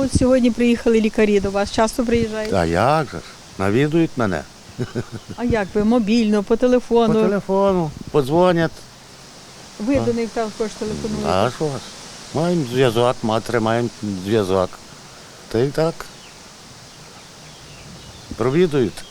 от сьогодні приїхали лікарі до вас. Часто приїжджають? А як же ж? Навідують мене. А як ви? Мобільно, по телефону. По телефону? подзвонять. Ви до них також телефонуєте? А що вас? Маємо зв'язок, ми тримаємо зв'язок. Та й так. Провідують.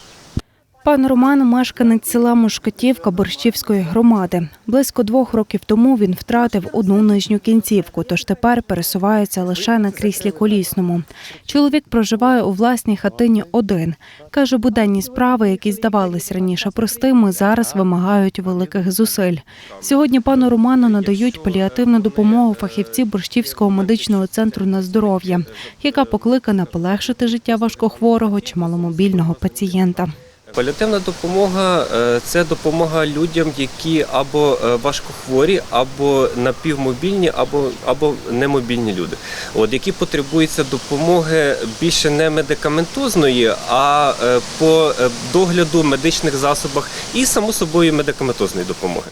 Пан Роман мешканець села Мушкатівка Борщівської громади. Близько двох років тому він втратив одну нижню кінцівку, тож тепер пересувається лише на кріслі колісному. Чоловік проживає у власній хатині один. Каже, буденні справи, які здавались раніше простими, зараз вимагають великих зусиль. Сьогодні пану Роману надають паліативну допомогу фахівці Борщівського медичного центру на здоров'я, яка покликана полегшити життя важкохворого чи маломобільного пацієнта. Паліативна допомога е, це допомога людям, які або е, важкохворі, або напівмобільні, або, або немобільні люди, от, які потребуються допомоги більше не медикаментозної, а е, по догляду медичних засобах і само собою медикаментозної допомоги.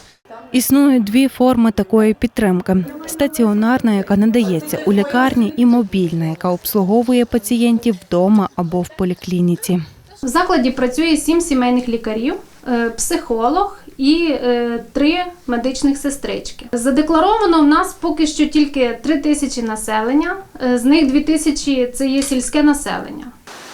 Існують дві форми такої підтримки: стаціонарна, яка надається у лікарні, і мобільна, яка обслуговує пацієнтів вдома або в поліклініці. В закладі працює сім сімейних лікарів, е, психолог і е, три медичних сестрички. Задекларовано в нас поки що тільки три тисячі населення, е, з них дві тисячі це є сільське населення.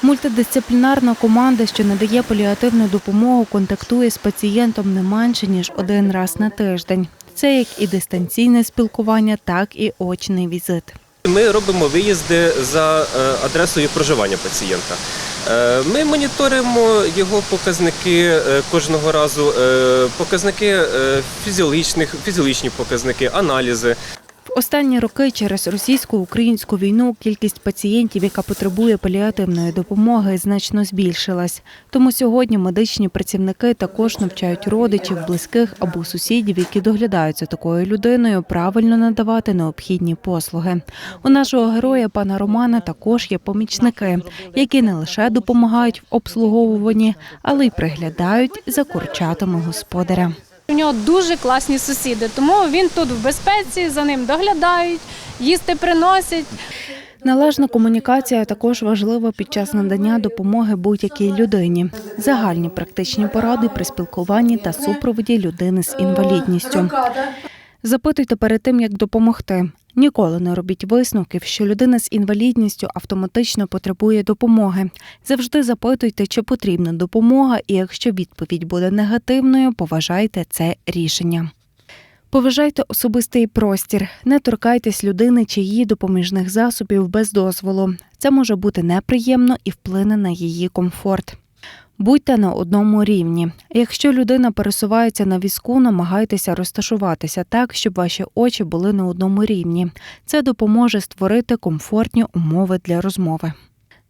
Мультидисциплінарна команда, що надає паліативну допомогу, контактує з пацієнтом не менше ніж один раз на тиждень. Це як і дистанційне спілкування, так і очний візит. Ми робимо виїзди за адресою проживання пацієнта. Е, Ми моніторимо його показники е, кожного разу, е, показники фізіологічних, фізіологічні показники, аналізи. Останні роки через російсько-українську війну кількість пацієнтів, яка потребує паліативної допомоги, значно збільшилась. Тому сьогодні медичні працівники також навчають родичів, близьких або сусідів, які доглядають за такою людиною, правильно надавати необхідні послуги. У нашого героя пана Романа також є помічники, які не лише допомагають в обслуговуванні, але й приглядають за курчатами господаря. У нього дуже класні сусіди, тому він тут в безпеці, за ним доглядають, їсти приносять. Належна комунікація також важлива під час надання допомоги будь-якій людині. Загальні практичні поради при спілкуванні та супроводі людини з інвалідністю. Запитуйте перед тим, як допомогти. Ніколи не робіть висновків, що людина з інвалідністю автоматично потребує допомоги. Завжди запитуйте, чи потрібна допомога, і якщо відповідь буде негативною, поважайте це рішення. Поважайте особистий простір, не торкайтесь людини чи її допоміжних засобів без дозволу. Це може бути неприємно і вплине на її комфорт. Будьте на одному рівні. Якщо людина пересувається на візку, намагайтеся розташуватися так, щоб ваші очі були на одному рівні. Це допоможе створити комфортні умови для розмови.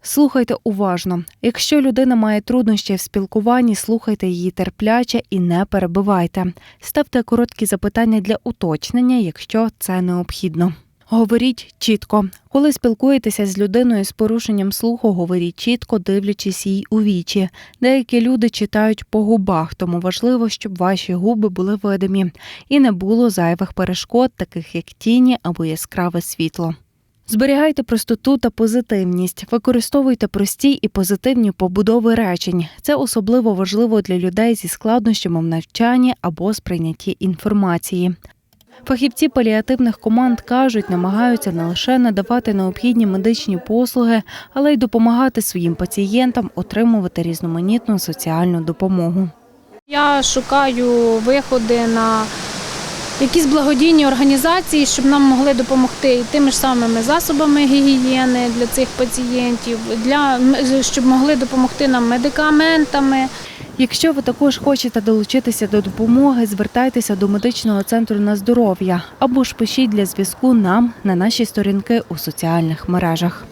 Слухайте уважно. Якщо людина має труднощі в спілкуванні, слухайте її терпляче і не перебивайте. Ставте короткі запитання для уточнення, якщо це необхідно. Говоріть чітко. Коли спілкуєтеся з людиною з порушенням слуху, говоріть чітко, дивлячись їй у вічі. Деякі люди читають по губах, тому важливо, щоб ваші губи були видимі і не було зайвих перешкод, таких як тіні або яскраве світло. Зберігайте простоту та позитивність, використовуйте прості і позитивні побудови речень. Це особливо важливо для людей зі складнощами в навчанні або сприйнятті інформації. Фахівці паліативних команд кажуть, намагаються не лише надавати необхідні медичні послуги, але й допомагати своїм пацієнтам отримувати різноманітну соціальну допомогу. Я шукаю виходи на якісь благодійні організації, щоб нам могли допомогти і тими ж самими засобами гігієни для цих пацієнтів, для щоб могли допомогти нам медикаментами. Якщо ви також хочете долучитися до допомоги, звертайтеся до медичного центру на здоров'я або ж пишіть для зв'язку нам на наші сторінки у соціальних мережах.